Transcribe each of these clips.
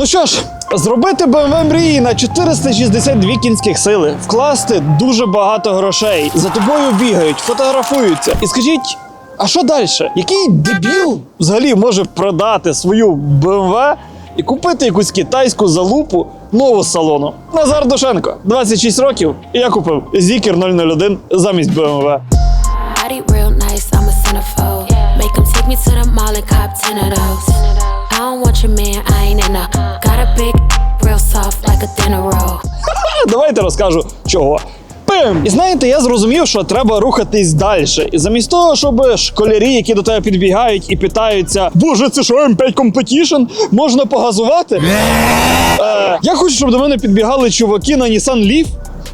Ну що ж, зробити BMW мрії на 462 кінських сили, вкласти дуже багато грошей, за тобою бігають, фотографуються. І скажіть, а що далі? Який дебіл взагалі може продати свою BMW і купити якусь китайську залупу нову з салону? Назар Дошенко, 26 років, і я купив Зікер 001 замість BMW. Make take me to the mall and cop 10 of those. Don't want your man, I ain't in a. Got a big, real soft like a dinner roll. Давайте розкажу чого. Пим! І знаєте, я зрозумів, що треба рухатись далі. І замість того, щоб школярі, які до тебе підбігають і питаються, боже, це що М5 Competition? Можна погазувати? Е, я хочу, щоб до мене підбігали чуваки на Nissan Leaf.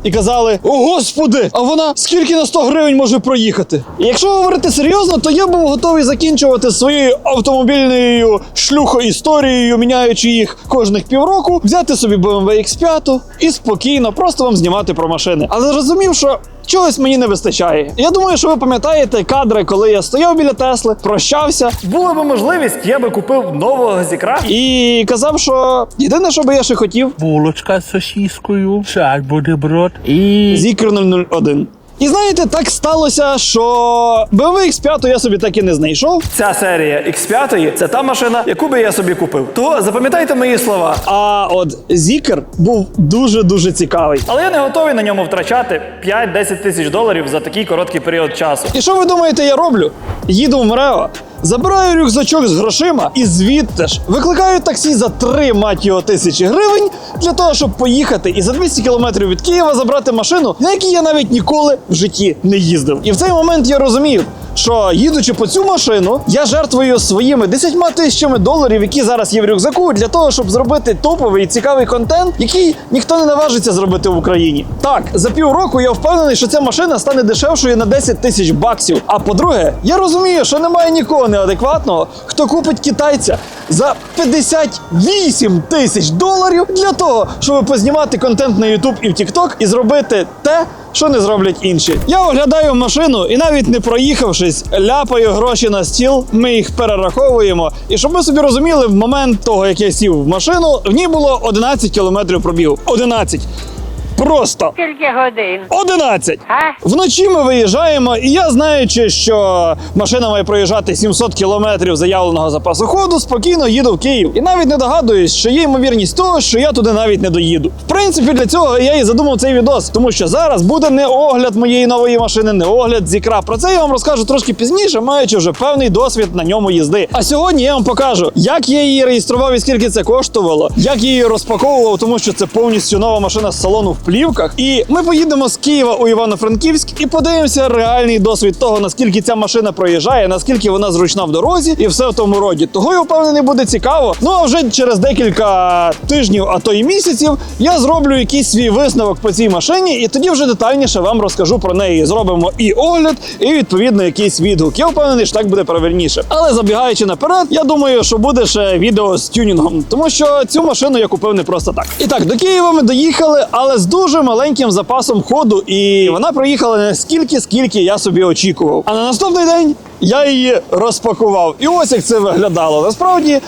І казали: О, господи, а вона скільки на 100 гривень може проїхати? І якщо говорити серйозно, то я був готовий закінчувати своєю автомобільною шлюхо-історією, міняючи їх кожних півроку, взяти собі BMW X5 і спокійно просто вам знімати про машини. Але зрозумів, що. Чогось мені не вистачає. Я думаю, що ви пам'ятаєте кадри, коли я стояв біля Тесли, прощався. Була би можливість, я би купив нового зікра і казав, що єдине, що би я ще хотів, булочка з сосіскою, чай бутерброд і Зікр 001. І знаєте, так сталося, що BMW X5 я собі так і не знайшов. Ця серія X5 це та машина, яку би я собі купив. То запам'ятайте мої слова. А от Зікер був дуже дуже цікавий. Але я не готовий на ньому втрачати 5-10 тисяч доларів за такий короткий період часу. І що ви думаєте, я роблю? Їду в МРЕО. Забираю рюкзачок з грошима і звідти ж викликаю таксі за 3 мать його тисячі гривень для того, щоб поїхати і за 200 кілометрів від Києва забрати машину, на якій я навіть ніколи в житті не їздив. І в цей момент я розумів, що їдучи по цю машину, я жертвую своїми 10 тисячами доларів, які зараз є в рюкзаку, для того, щоб зробити топовий і цікавий контент, який ніхто не наважиться зробити в Україні. Так, за півроку я впевнений, що ця машина стане дешевшою на 10 тисяч баксів. А по-друге, я розумію, що немає нікого неадекватного, хто купить китайця за 58 тисяч доларів для того, щоб познімати контент на YouTube і в TikTok і зробити те, що не зроблять інші. Я оглядаю машину і навіть не проїхавшись, ляпаю гроші на стіл. Ми їх перераховуємо. І щоб ви собі розуміли, в момент того, як я сів в машину, в ній було 11 кілометрів пробігу. 11. Просто Скільки годин? 11! А? Вночі ми виїжджаємо, і я знаючи, що машина має проїжджати 700 кілометрів заявленого запасу ходу, спокійно їду в Київ. І навіть не догадуюсь, що є ймовірність того, що я туди навіть не доїду. В принципі, для цього я і задумав цей відос, тому що зараз буде не огляд моєї нової машини, не огляд зікра. Про це я вам розкажу трошки пізніше, маючи вже певний досвід на ньому їзди. А сьогодні я вам покажу, як я її реєстрував і скільки це коштувало, як я її розпаковував, тому що це повністю нова машина з салону в плівках. І ми поїдемо з Києва у Івано-Франківськ і подивимося реальний досвід того, наскільки ця машина проїжджає, наскільки вона зручна в дорозі, і все в тому роді. Того я впевнений буде цікаво. Ну а вже через декілька тижнів, а то й місяців, я зроблю якийсь свій висновок по цій машині, і тоді вже детальніше вам розкажу про неї. Зробимо і огляд, і відповідно якийсь відгук. Я впевнений, що так буде правильніше. Але забігаючи наперед, я думаю, що буде ще відео з тюнінгом, тому що цю машину я купив не просто так. І так, до Києва ми доїхали, але з дуже маленьким запасом ходу, і вона проїхала не скільки, скільки я собі очікував. А на наступний день. Я її розпакував, і ось як це виглядало. Насправді е,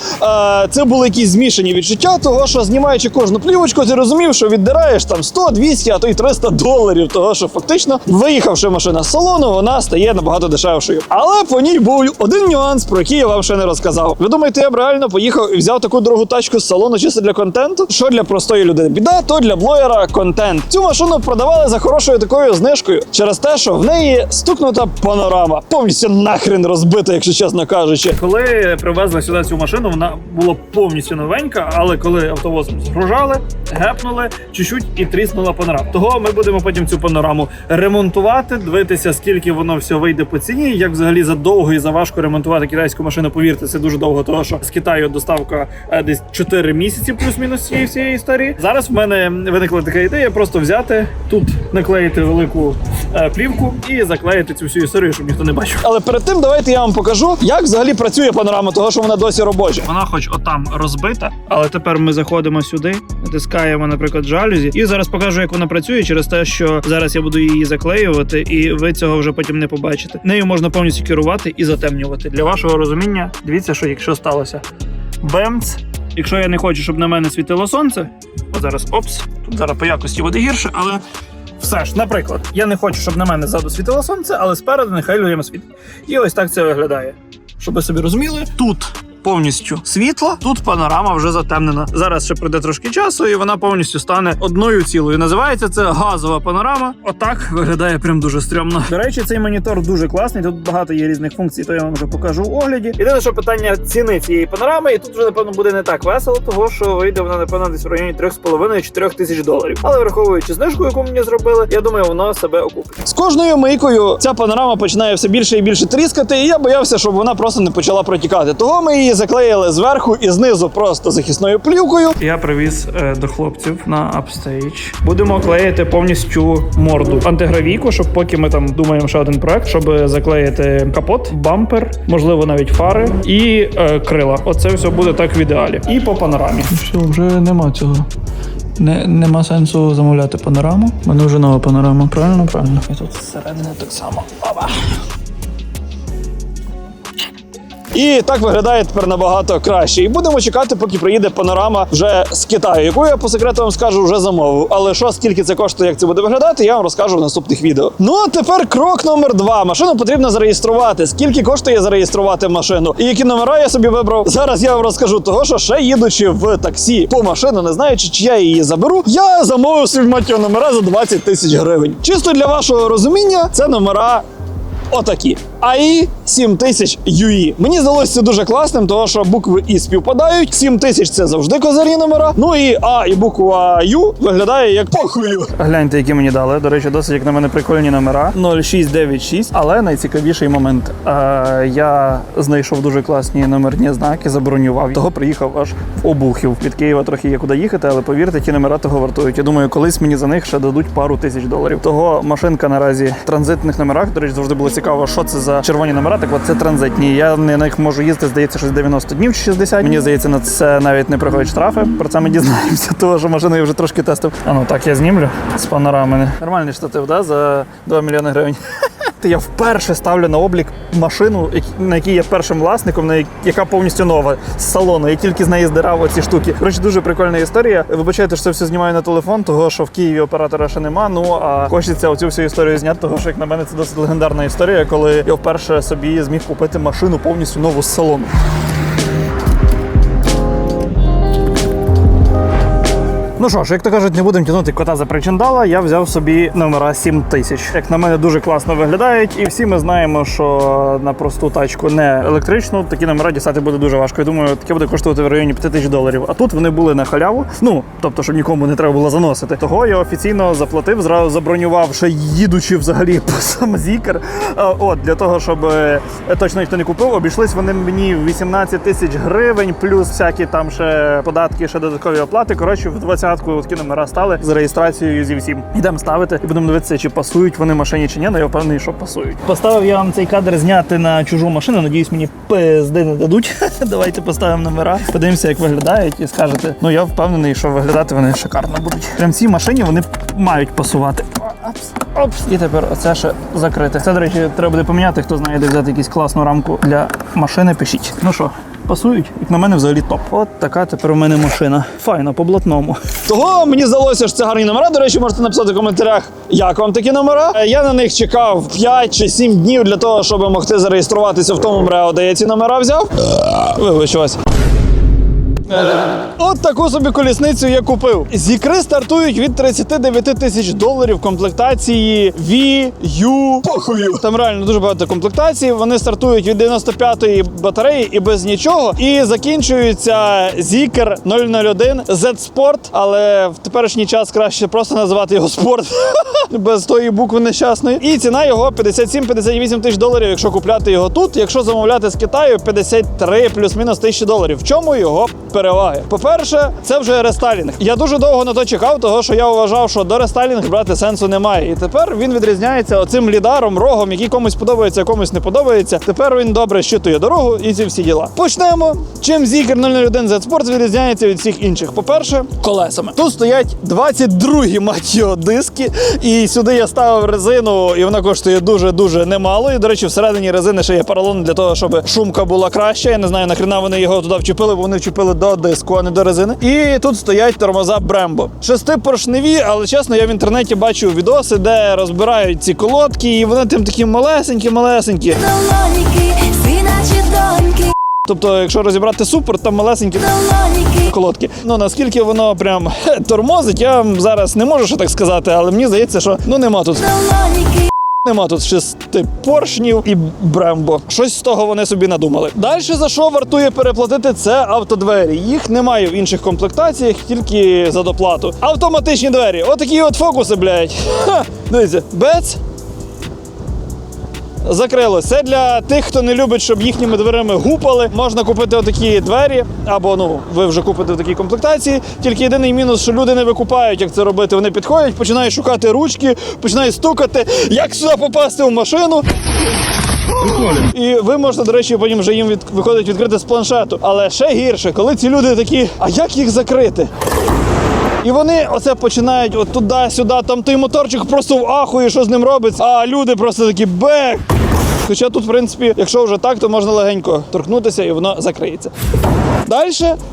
це були якісь змішані відчуття, того що знімаючи кожну плівочку, ти розумів, що віддираєш там 100, 200, а то й 300 доларів. Того що фактично, виїхавши машина з салону, вона стає набагато дешевшою. Але по ній був один нюанс, про який я вам ще не розказав. Ви думаєте, я б реально поїхав і взяв таку дорогу тачку з салону чисто для контенту? Що для простої людини? Біда, то для блогера контент. Цю машину продавали за хорошою такою знижкою через те, що в неї стукнута панорама, повністю нахрен розбита, якщо чесно кажучи. Коли привезли сюди цю машину, вона була повністю новенька, але коли автовозом згружали, гепнули чуть-чуть і тріснула панорама. Того ми будемо потім цю панораму ремонтувати, дивитися, скільки воно все вийде по ціні. Як взагалі задовго і заважко ремонтувати китайську машину, повірте, це дуже довго, тому що з Китаю доставка е, десь 4 місяці, плюс-мінус цієї всієї історії. Зараз в мене виникла така ідея просто взяти тут, наклеїти велику е, плівку і заклеїти цю всю історію, щоб ніхто не бачив. Але перед тим давайте я вам покажу, як взагалі працює панорама, того що вона досі робоча. Вона хоч отам розбита, але тепер ми заходимо сюди, натискаємо, наприклад, жалюзі, і зараз покажу, як вона працює через те, що зараз я буду її заклеювати, і ви цього вже потім не побачите. Нею можна повністю керувати і затемнювати. Для вашого розуміння, дивіться, що якщо сталося. Бемц. Якщо я не хочу, щоб на мене світило сонце, от зараз опс, тут зараз по якості буде гірше, але все ж, наприклад, я не хочу, щоб на мене ззаду світило сонце, але спереду нехай людям світить. І ось так це виглядає. Щоб ви собі розуміли, тут. Повністю світло, тут панорама вже затемнена. Зараз ще пройде трошки часу, і вона повністю стане одною цілою. Називається це газова панорама. Отак виглядає прям дуже стрьомно. До речі, цей монітор дуже класний. Тут багато є різних функцій, то я вам вже покажу в огляді. Єдине, що питання ціни цієї панорами, і тут вже напевно буде не так весело, того що вийде вона напевно десь в районі 3,5-4 тисяч доларів. Але враховуючи знижку, яку мені зробили, я думаю, воно себе окупить. З кожною мийкою ця панорама починає все більше і більше тріскати, і я боявся, щоб вона просто не почала протікати. Того ми її заклеїли зверху і знизу просто захисною плівкою. Я привіз е, до хлопців на апстейдж. Будемо клеїти повністю морду антигравійку, щоб поки ми там думаємо ще один проект, щоб заклеїти капот, бампер, можливо, навіть фари і е, крила. Оце все буде так в ідеалі. І по панорамі. Все, вже нема цього. Не, нема сенсу замовляти панораму. У мене вже нова панорама. Правильно, правильно. І тут зсередини так само. Опа. І так виглядає тепер набагато краще. І будемо чекати, поки приїде панорама вже з Китаю, яку я по секрету вам скажу вже замовив. Але що скільки це коштує, як це буде виглядати, я вам розкажу в наступних відео. Ну а тепер крок номер два. Машину потрібно зареєструвати. Скільки коштує зареєструвати машину? І які номера я собі вибрав? Зараз я вам розкажу того, що ще їдучи в таксі по машину, не знаючи, чи я її заберу, я замовив собі мать номера за 20 тисяч гривень. Чисто для вашого розуміння, це номера Отакі. АІ 7000 UI. Мені здалося це дуже класним, тому що букви І співпадають. 7000 це завжди козарі номера. Ну і А і буква Ю виглядає як похую. Гляньте, які мені дали. До речі, досить як на мене прикольні номера 0696. Але найцікавіший момент. Е, я знайшов дуже класні номерні знаки, забронював. Того приїхав аж в Обухів. Від Києва трохи є куди їхати, але повірте, ті номера того вартують. Я думаю, колись мені за них ще дадуть пару тисяч доларів. Того машинка наразі в транзитних номерах. До речі, завжди було цікаво, що це за червоні номера. Так от це транзитні. Я на них можу їздити, здається, щось 90 днів чи 60. Мені здається, на це навіть не приходять штрафи. Про це ми дізнаємося, того що машину я вже трошки тестив. А ну так я знімлю з панорами. Нормальний штатив, да? За 2 мільйони гривень. Я вперше ставлю на облік машину, на якій я першим власником, яка повністю нова з салону. Я тільки з неї здирав оці штуки. Коротше, дуже прикольна історія. Вибачайте, що це все знімаю на телефон, того що в Києві оператора ще нема. Ну а хочеться оцю всю історію зняти, того що як на мене це досить легендарна історія, коли я вперше собі зміг купити машину повністю нову з салону. Ну що ж, як то кажуть, не будемо тягнути кота за причиндала. Я взяв собі номера 7000. Як на мене дуже класно виглядають, і всі ми знаємо, що на просту тачку не електричну такі номера дістати буде дуже важко. Я думаю, таке буде коштувати в районі 5000 доларів. А тут вони були на халяву. Ну тобто, щоб нікому не треба було заносити. Того я офіційно заплатив, зразу забронював, ще їдучи взагалі по сам зікер. От для того, щоб е, точно ніхто не купив, обійшлись вони мені 18 тисяч гривень, плюс всякі там ще податки, ще додаткові оплати. Коротше, в 20-ку такі номера стали з реєстрацією зі всім. Ідемо ставити і будемо дивитися, чи пасують вони машині чи ні. Ну я впевнений, що пасують. Поставив я вам цей кадр зняти на чужу машину. Надіюсь, мені пизди не дадуть. Давайте поставимо номера, подивимося, як виглядають, і скажете. Ну я впевнений, що виглядати вони шикарно будуть. Прям цій машині вони мають пасувати. Опс, опс. І тепер оце ще закрите. Це, до речі, треба буде поміняти. Хто знає, де взяти якусь класну рамку для машини, пишіть. Ну що, пасують? Як на мене, взагалі топ. От така тепер у мене машина. Файно, по блатному. Того мені здалося, що це гарні номера. До речі, можете написати в коментарях, як вам такі номера. Е, Я на них чекав 5 чи 7 днів для того, щоб могти зареєструватися в тому МРЕО, де я ці номера взяв. Вибачусь. От таку собі колісницю я купив. Зікри стартують від 39 тисяч доларів комплектації V, U. Похую. Там реально дуже багато комплектацій. Вони стартують від 95-ї батареї і без нічого. І закінчується Зікер 001 Z Sport, але в теперішній час краще просто називати його спорт без тої букви нещасної. І ціна його 57-58 тисяч доларів, якщо купляти його тут. Якщо замовляти з Китаю, 53 плюс-мінус тисячі доларів. В чому його переваги? По-перше, це вже рестайлінг. Я дуже довго на то чекав, того що я вважав, що до рестайлінг брати сенсу немає. І тепер він відрізняється оцим лідаром, рогом, який комусь подобається, комусь не подобається. Тепер він добре щитує дорогу і ці всі діла. Почнемо. Чим Zikr 001 Z Sport відрізняється від всіх інших? По-перше, колесами. Тут стоять 22 мать його диски, і сюди я ставив резину, і вона коштує дуже дуже немало. І до речі, всередині резини ще є поролон для того, щоб шумка була краща. Я не знаю, нахрена вони його туди вчепили, бо вони вчепили до до диску, а не до резини. І тут стоять тормоза Brembo. Шестипоршневі, але чесно, я в інтернеті бачу відоси, де розбирають ці колодки, і вони там такі малесенькі-малесенькі. Долоніки, всі наші доньки, Тобто, якщо розібрати супер, там малесенькі долоніки, колодки. Ну наскільки воно прям тормозить, я вам зараз не можу ще так сказати, але мені здається, що ну нема тут. долоніки, Нема тут шести поршнів і брембо. Щось з того вони собі надумали. Далі за що вартує переплатити це автодвері. Їх немає в інших комплектаціях, тільки за доплату. Автоматичні двері. Отакі от фокуси, блядь. Ха, дивіться, бец. Закрилось. Це для тих, хто не любить, щоб їхніми дверима гупали. Можна купити отакі двері, або ну ви вже купите в такій комплектації. Тільки єдиний мінус, що люди не викупають, як це робити. Вони підходять, починають шукати ручки, починають стукати, як сюди попасти в машину. І ви можете, до речі, потім вже їм від... виходить відкрити з планшету. Але ще гірше, коли ці люди такі, а як їх закрити? І вони оце починають от туди-сюди, там той моторчик просто в ахуї, що з ним робиться, а люди просто такі бек. Хоча тут, в принципі, якщо вже так, то можна легенько торкнутися і воно закриється. Далі,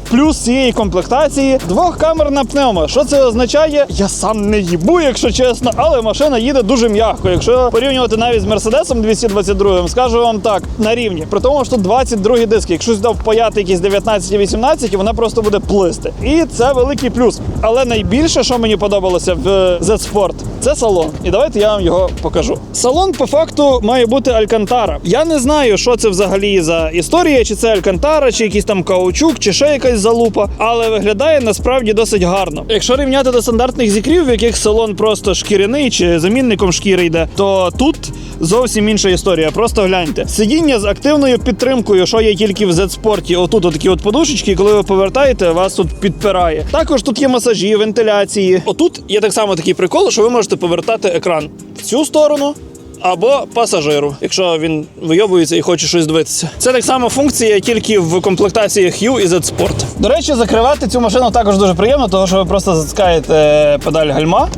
плюс цієї комплектації двохкамерна пневма. Що це означає? Я сам не їбу, якщо чесно, але машина їде дуже м'яко. Якщо порівнювати навіть з Мерседесом 222, скажу вам так, на рівні. При тому, що тут 22 диски. Якщо сюди впаяти якісь 19-18, вона просто буде плисти. І це великий плюс. Але найбільше, що мені подобалося в Z-Sport, це салон. І давайте я вам його покажу. Салон по факту має бути Алькантара. Я не знаю, що це взагалі за історія, чи це Алькантара, чи якийсь там каучук, чи ще якась залупа, але виглядає насправді досить гарно. Якщо рівняти до стандартних зікрів, в яких салон просто шкіряний чи замінником шкіри йде, то тут зовсім інша історія. Просто гляньте. Сидіння з активною підтримкою, що є тільки в Z-спорті. Отут такі от подушечки, коли ви повертаєте, вас тут підпирає. Також тут є масажі, вентиляції. Отут є так само такий прикол, що ви можете повертати екран в цю сторону. Або пасажиру, якщо він вийобується і хоче щось дивитися. Це так само функція, тільки в комплектації U і Z Sport. До речі, закривати цю машину також дуже приємно, тому що ви просто затискаєте педаль гальма.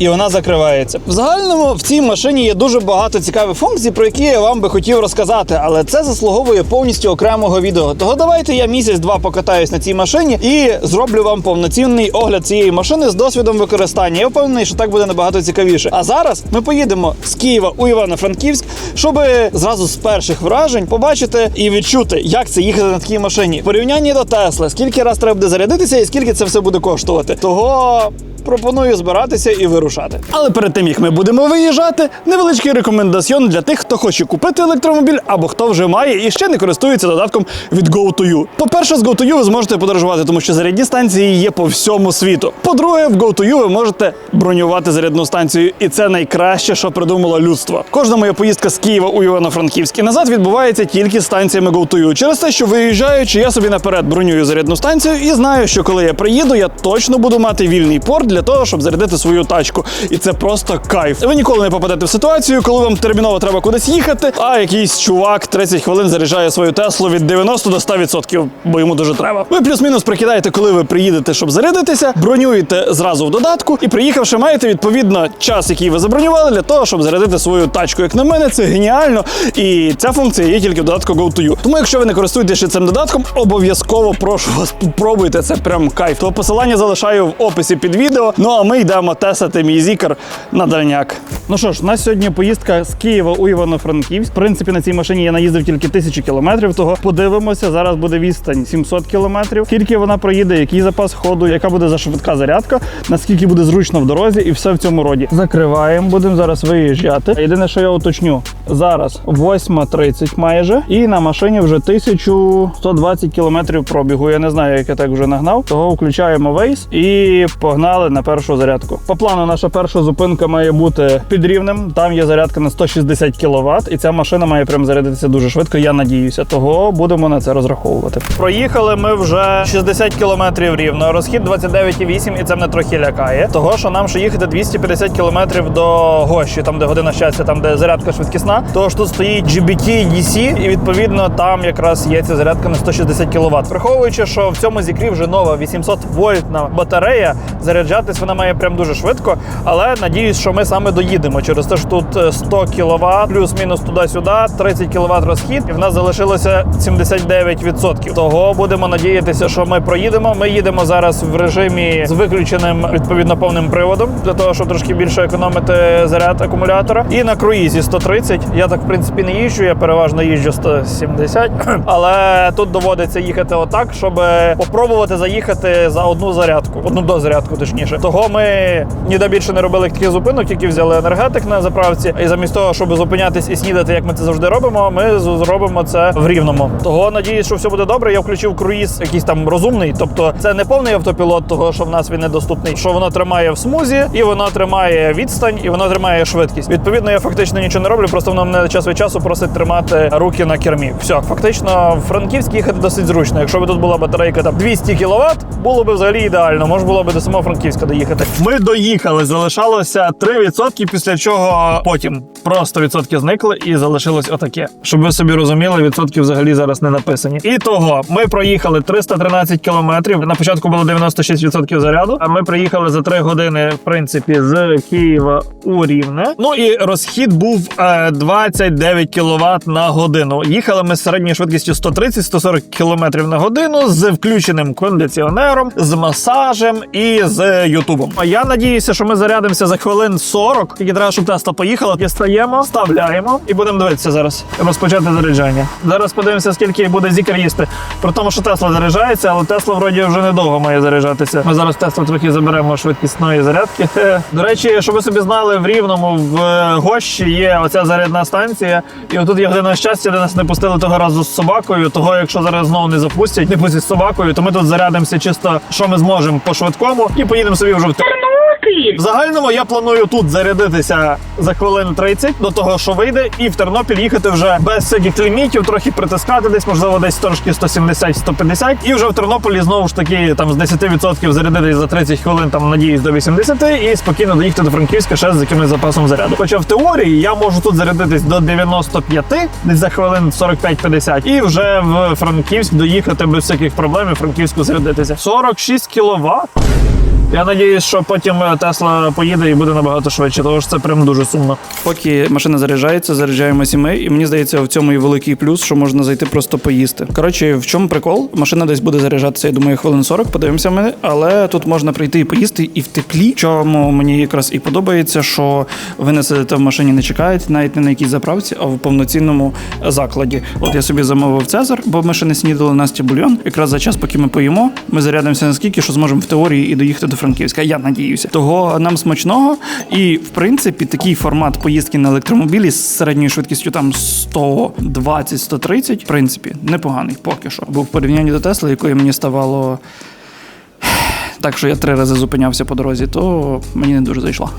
І вона закривається. В загальному в цій машині є дуже багато цікавих функцій, про які я вам би хотів розказати, але це заслуговує повністю окремого відео. Того давайте я місяць-два покатаюсь на цій машині і зроблю вам повноцінний огляд цієї машини з досвідом використання. Я впевнений, що так буде набагато цікавіше. А зараз ми поїдемо з Києва у Івано-Франківськ, щоб зразу з перших вражень побачити і відчути, як це їхати на такій машині. В порівнянні до Тесли, скільки раз треба буде зарядитися і скільки це все буде коштувати. Того пропоную збиратися і вирушати. Але перед тим як ми будемо виїжджати, невеличкий рекомендаціон для тих, хто хоче купити електромобіль або хто вже має і ще не користується додатком від GoToYou. По-перше, з GoToYou ви зможете подорожувати, тому що зарядні станції є по всьому світу. По-друге, в GoToYou ви можете бронювати зарядну станцію, і це найкраще, що придумало людство. Кожна моя поїздка з Києва у Івано-Франківськ і назад відбувається тільки станціями GoToYou. Через те, що виїжджаючи, я собі наперед бронюю зарядну станцію і знаю, що коли я приїду, я точно буду мати вільний порт для того, щоб зарядити свою тачку. І це просто кайф. Ви ніколи не попадете в ситуацію, коли вам терміново треба кудись їхати, а якийсь чувак 30 хвилин заряджає свою Теслу від 90 до 100%, бо йому дуже треба. Ви плюс-мінус прикидаєте, коли ви приїдете, щоб зарядитися, бронюєте зразу в додатку, і приїхавши, маєте відповідно час, який ви забронювали, для того, щоб зарядити свою тачку. Як на мене, це геніально. І ця функція є тільки в додатку GoToYou. Тому, якщо ви не користуєтеся цим додатком, обов'язково прошу вас попробуйте. Це прям кайф. То посилання залишаю в описі під відео. Ну а ми йдемо тестити мій зікер на дальняк. Ну що ж, у нас сьогодні поїздка з Києва у Івано-Франківськ. В принципі, на цій машині я наїздив тільки тисячу кілометрів. Того подивимося. Зараз буде відстань 700 кілометрів. Скільки вона проїде, який запас ходу, яка буде за швидка зарядка, наскільки буде зручно в дорозі, і все в цьому роді. Закриваємо, будемо зараз виїжджати. Єдине, що я уточню, зараз 8.30 майже, і на машині вже 1120 кілометрів пробігу. Я не знаю, як я так вже нагнав. Того включаємо вейс і погнали на першу зарядку. По плану, наша перша зупинка має бути під рівнем. Там є зарядка на 160 кВт, і ця машина має прям зарядитися дуже швидко. Я надіюся, того будемо на це розраховувати. Проїхали ми вже 60 кілометрів рівно. Розхід 29,8, і це мене трохи лякає. Того, що нам ще їхати 250 кілометрів до Гощі, там де година щастя, там де зарядка швидкісна. Тож тут стоїть GBT DC, і відповідно там якраз є ця зарядка на 160 кВт. Враховуючи, що в цьому зікрі вже нова 800 вольтна батарея, заряджатись вона має прям дуже швидко. Але надіюсь, що ми саме доїдемо через те, що тут е, 100 кВт, плюс-мінус туди-сюди, 30 кВт розхід, і в нас залишилося 79%. Того будемо надіятися, що ми проїдемо. Ми їдемо зараз в режимі з виключеним відповідно повним приводом, для того, щоб трошки більше економити заряд акумулятора. І на круїзі 130. Я так в принципі не їжджу, я переважно їжджу 170. Але тут доводиться їхати отак, щоб попробувати заїхати за одну зарядку, одну дозарядку, точніше. Того ми ніде більше не робили таких зупинок, тільки взяли енергетик на заправці. І замість того, щоб зупинятись і снідати, як ми це завжди робимо, ми зробимо це в рівному. Того надіюсь, що все буде добре. Я включив круїз якийсь там розумний. Тобто це не повний автопілот, того що в нас він недоступний. Що воно тримає в смузі, і воно тримає відстань, і воно тримає швидкість. Відповідно, я фактично нічого не роблю, просто воно мене час від часу просить тримати руки на кермі. Все, фактично, в Франківськ їхати досить зручно. Якщо б тут була батарейка там 200 кВт, було б взагалі ідеально. Можна було б до самого Франківська доїхати. Ми доїхали, залишалося 3%, після чого потім просто відсотки зникли і залишилось отаке. Щоб ви собі розуміли, відсотки взагалі зараз не написані. І того ми проїхали 313 кілометрів. На початку було 96% заряду. А ми приїхали за 3 години, в принципі, з Києва у Рівне. Ну і розхід був е, 29 кВт на годину. Їхали ми з середньою швидкістю 130-140 км на годину з включеним кондиціонером, з масажем і з Ютубом. А я надіюся, що ми зарядимося за хвилин 40. Тільки треба, щоб Тесла поїхала. Дістаємо, вставляємо і будемо дивитися зараз. Розпочати заряджання. Зараз подивимося, скільки буде зікер їсти. При тому, що Тесла заряджається, але Тесла вроді вже недовго має заряджатися. Ми зараз Тесла трохи заберемо швидкісної зарядки. До речі, щоб ви собі знали, в Рівному в е, Гощі є оця зарядна станція. І отут є година щастя, де нас не пустили того разу з собакою. Того, якщо зараз знову не запустять, не пустять з собакою, то ми тут зарядимося чисто, що ми зможемо по швидкому, і поїдемо собі вже в Тернопіль. В загальному я планую тут зарядитися за хвилин 30 до того, що вийде, і в Тернопіль їхати вже без всяких лімітів, трохи притискати десь, можливо, десь трошки 170-150. І вже в Тернополі знову ж таки там з 10% зарядитись за 30 хвилин, там надіюсь до 80 і спокійно доїхати до Франківська ще з якимось запасом заряду. Хоча в теорії я можу тут зарядитись до 95, десь за хвилин 45-50, і вже в Франківськ доїхати без всяких проблем і Франківську зарядитися. 46 кВт. Я надіюсь, що потім е, Тесла поїде і буде набагато швидше, тому що це прям дуже сумно. Поки машина заряджається, заряджаємося ми, і мені здається, в цьому і великий плюс, що можна зайти просто поїсти. Коротше, в чому прикол? Машина десь буде заряджатися, я думаю, хвилин 40, подивимося ми, але тут можна прийти і поїсти і в теплі. Чому мені якраз і подобається, що ви не сидите в машині, не чекаєте, навіть не на якійсь заправці, а в повноцінному закладі. От я собі замовив Цезар, бо ми ще не снідали Настя бульйон. Якраз за час, поки ми поїмо, ми зарядимося наскільки, що зможемо в теорії і доїхати до Франківська. Я надіюся. Того нам смачного. І в принципі такий формат поїздки на електромобілі з середньою швидкістю там 120-130, в принципі, непоганий поки що. Бо в порівнянні до Тесли, якої мені ставало. Так що я три рази зупинявся по дорозі, то мені не дуже зайшло.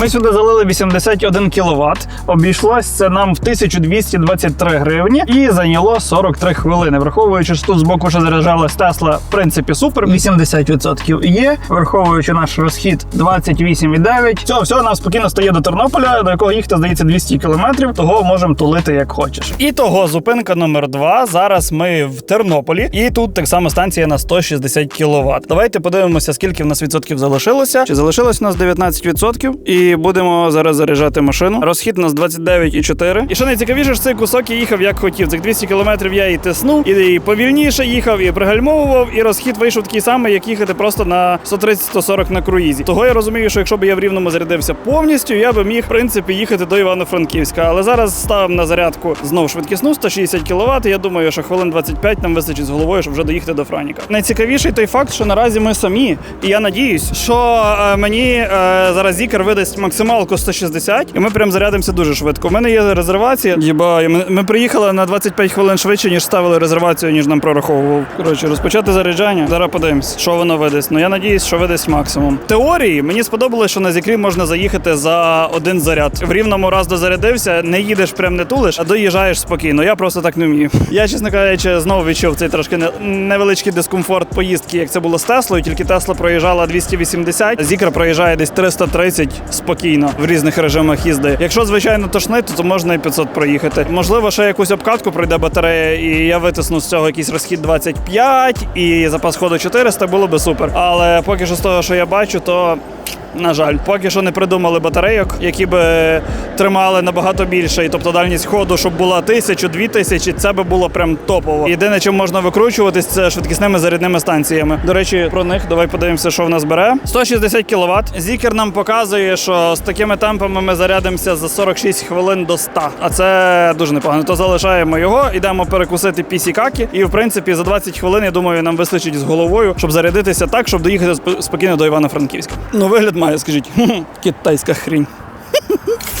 Ми сюди залили 81 кВт. Обійшлось це нам в 1223 гривні і зайняло 43 хвилини. Враховуючи, що тут збоку ще заряджалась Тесла, в принципі, супер. 80% є. Враховуючи наш розхід 28,9. Цього всього нам спокійно стає до Тернополя, до якого їхати, здається, 200 кілометрів. Того можемо тулити як хочеш. І того зупинка номер 2 Зараз ми в Тернополі, і тут так само станція на 160 кВт. Давайте подивимося, скільки в нас відсотків залишилося. Чи залишилось у нас 19%. І будемо зараз заряджати машину. Розхід у нас 29,4. І що найцікавіше, ж цей кусок я їхав як хотів. Цих 200 км я і тиснув, і повільніше їхав, і пригальмовував, і розхід вийшов такий самий, як їхати просто на 130-140 на круїзі. Того я розумію, що якщо б я в рівному зарядився повністю, я би міг в принципі їхати до Івано-Франківська. Але зараз ставимо на зарядку знову швидкісну 160 кВт. Я думаю, що хвилин 25 нам вистачить з головою, щоб вже доїхати до Франіка. Найцікавіший той факт, що наразі ми самі, і я надіюсь, що е, мені е, зараз зікер видасть максималку 160, і ми прям зарядимося дуже швидко. У мене є резервація. Єба, ми, приїхали на 25 хвилин швидше, ніж ставили резервацію, ніж нам прораховував. Коротше, розпочати заряджання. Зараз подивимось, що воно видасть. Ну я надіюсь, що видасть максимум. Теорії мені сподобалось, що на зікрі можна заїхати за один заряд. В рівному раз дозарядився, не їдеш, прям не тулиш, а доїжджаєш спокійно. Я просто так не вмію. Я, чесно кажучи, знову відчув цей трошки невеличкий дискомфорт поїздки, як це було з Теслою. Тільки Тесла проїжджала 280, Зікр проїжджає десь 330 спокійно в різних режимах їзди. Якщо звичайно тошнить, то, можна і 500 проїхати. Можливо, ще якусь обкатку пройде батарея, і я витисну з цього якийсь розхід 25 і запас ходу 400, було би супер. Але поки що з того, що я бачу, то. На жаль, поки що не придумали батарейок, які би тримали набагато більше. І тобто дальність ходу, щоб була тисячу, дві тисячі, це би було прям топово. Єдине, чим можна викручуватись, це швидкісними зарядними станціями. До речі, про них давай подивимося, що в нас бере. 160 кВт. Зікер нам показує, що з такими темпами ми зарядимося за 46 хвилин до 100. А це дуже непогано. То залишаємо його, йдемо перекусити пісікакі. І в принципі за 20 хвилин, я думаю, нам вистачить з головою, щоб зарядитися так, щоб доїхати спокійно до Івано-Франківська. Ну, вигляд має, скажіть, китайська хрінь.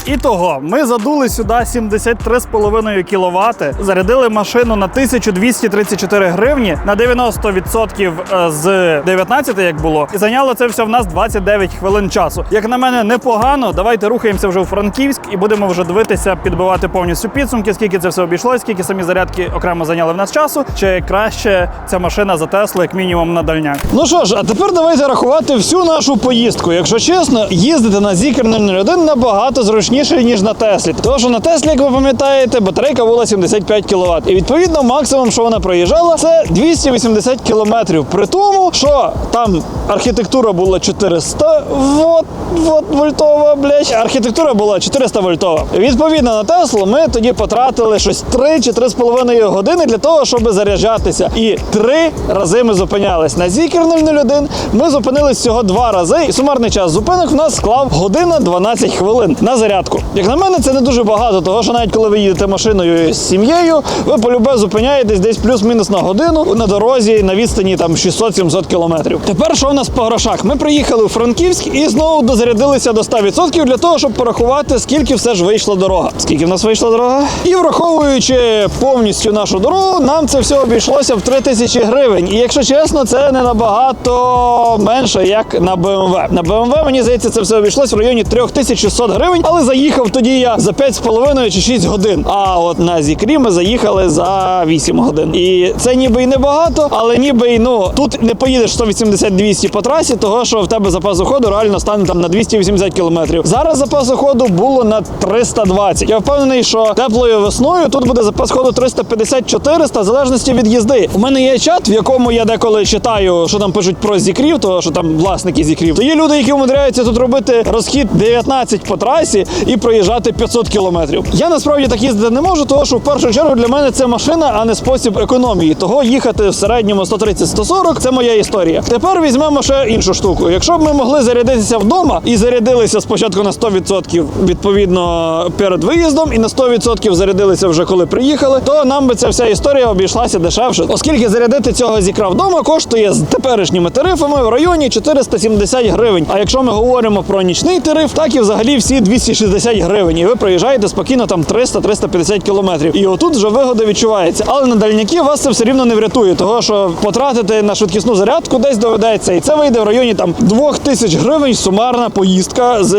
І того, ми задули сюди 73,5 кВт, зарядили машину на 1234 гривні на 90% з 19, як було, і зайняло це все в нас 29 хвилин часу. Як на мене, непогано. Давайте рухаємося вже у Франківськ і будемо вже дивитися, підбивати повністю підсумки, скільки це все обійшлось, скільки самі зарядки окремо зайняли в нас часу, чи краще ця машина за Теслу, як мінімум, на дальняк. Ну що ж, а тепер давайте рахувати всю нашу поїздку. Якщо чесно, їздити на Zikr 001 набагато зручніше, ніж на Теслі. Тому що на Теслі, як ви пам'ятаєте, батарейка була 75 кВт. І відповідно максимум, що вона проїжджала, це 280 км. При тому, що там архітектура була 400 вольт, вольт, вольтова, блядь. Архітектура була 400 вольтова. Відповідно на Теслу ми тоді потратили щось 3 чи 3,5 години для того, щоб заряджатися. І три рази ми зупинялись. На Zikr 001 ми зупинились всього два рази, і сумарний час зупинок в нас склав година 12 хвилин на зарядку. Як на мене, це не дуже багато, того що навіть коли ви їдете машиною з сім'єю, ви полюбе зупиняєтесь десь плюс-мінус на годину на дорозі на відстані там 600-700 кілометрів. Тепер що в нас по грошах? Ми приїхали у Франківськ і знову дозарядилися до 100% для того, щоб порахувати, скільки все ж вийшла дорога. Скільки в нас вийшла дорога? І враховуючи повністю нашу дорогу, нам це все обійшлося в 3 тисячі гривень. І якщо чесно, це не набагато менше, як на BMW. На BMW, мені здається, це все обійшлося в районі 3600 гривень, але заїхав тоді я за 5,5 чи 6 годин. А от на Зікрі ми заїхали за 8 годин. І це ніби й небагато, але ніби й ну тут не поїдеш 180-200 по трасі, того що в тебе запас ходу реально стане там на 280 кілометрів. Зараз запас ходу було на 320. Я впевнений, що теплою весною тут буде запас ходу 350-400, в залежності від їзди. У мене є чат, в якому я деколи читаю, що там пишуть про зікрів, того що там власники зікрів. То є люди, які умудряються тут робити розхід 19 по трасі і проїжджати 500 кілометрів. Я насправді так їздити не можу, тому що в першу чергу для мене це машина, а не спосіб економії. Того їхати в середньому 130-140 це моя історія. Тепер візьмемо ще іншу штуку. Якщо б ми могли зарядитися вдома і зарядилися спочатку на 100% відповідно перед виїздом, і на 100% зарядилися вже коли приїхали, то нам би ця вся історія обійшлася дешевше, оскільки зарядити цього зікра вдома коштує з теперішніми тарифами в районі 470 гривень. А якщо ми говоримо про нічний тариф, так і взагалі всі 260 гривень. І ви проїжджаєте спокійно там 300-350 кілометрів. І отут вже вигода відчувається. Але на дальняки вас це все рівно не врятує, того що потратити на швидкісну зарядку десь доведеться. І це вийде в районі там 2000 гривень сумарна поїздка з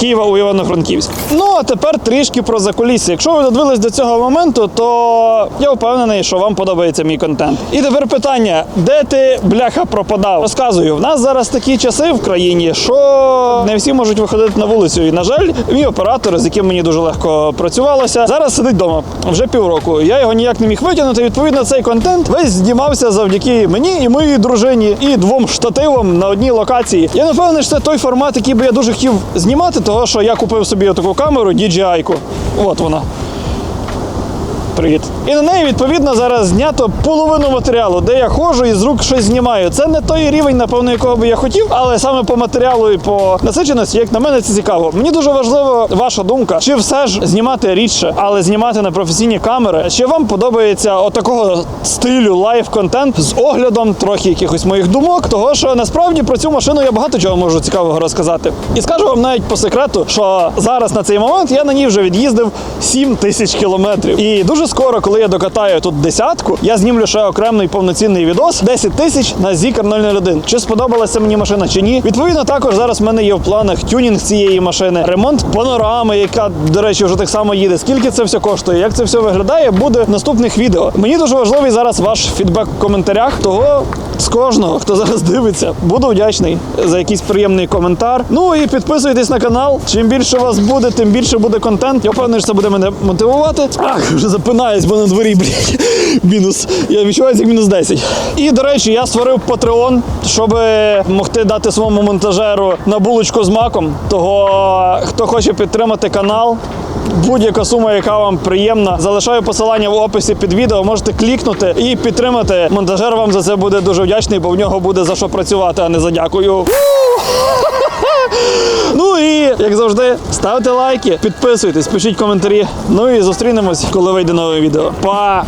Києва у Івано-Франківськ. Ну а тепер трішки про закулісся. Якщо ви додивились до цього моменту, то я впевнений, що вам подобається мій контент. І тепер питання: де ти бляха пропадав? Розказую, в нас зараз такі часи в країні, що не всі можуть виходити на вулицю. І на жаль, мій оператор, з яким мені дуже легко працювалося, зараз сидить вдома вже півроку. Я його ніяк не міг витягнути. Відповідно, цей контент весь знімався завдяки мені і моїй дружині, і двом штативам на одній локації. Я не впевнений, що це той формат, який би я дуже хотів знімати, того що я купив собі таку камеру DJI-ку. От вона. Привіт. І на неї відповідно зараз знято половину матеріалу, де я ходжу і з рук щось знімаю. Це не той рівень, напевно, якого би я хотів, але саме по матеріалу і по насиченості, як на мене, це цікаво. Мені дуже важлива ваша думка, чи все ж знімати рідше, але знімати на професійні камери. Чи вам подобається отакого стилю лайв-контент з оглядом трохи якихось моїх думок, того що насправді про цю машину я багато чого можу цікавого розказати. І скажу вам навіть по секрету, що зараз на цей момент я на ній вже від'їздив 7 тисяч кілометрів. І дуже дуже скоро, коли я докатаю тут десятку, я знімлю ще окремий повноцінний відос 10 тисяч на Zikr 001. Чи сподобалася мені машина чи ні? Відповідно, також зараз в мене є в планах тюнінг цієї машини, ремонт панорами, яка, до речі, вже так само їде. Скільки це все коштує? Як це все виглядає, буде в наступних відео. Мені дуже важливий зараз ваш фідбек в коментарях. Того з кожного, хто зараз дивиться, буду вдячний за якийсь приємний коментар. Ну і підписуйтесь на канал. Чим більше вас буде, тим більше буде контент. Я впевнений, що це буде мене мотивувати. Ах, вже запинаюсь, бо на дворі, блядь, мінус. Я відчуваю, як мінус 10. І до речі, я створив Patreon, щоб могти дати своєму монтажеру на булочку з маком. Того хто хоче підтримати канал. Будь-яка сума, яка вам приємна, залишаю посилання в описі під відео. Можете клікнути і підтримати. Монтажер вам за це буде дуже вдячний, бо в нього буде за що працювати, а не за дякую. Ну і як завжди, ставте лайки, підписуйтесь, пишіть коментарі. Ну і зустрінемось, коли вийде нове відео. Па!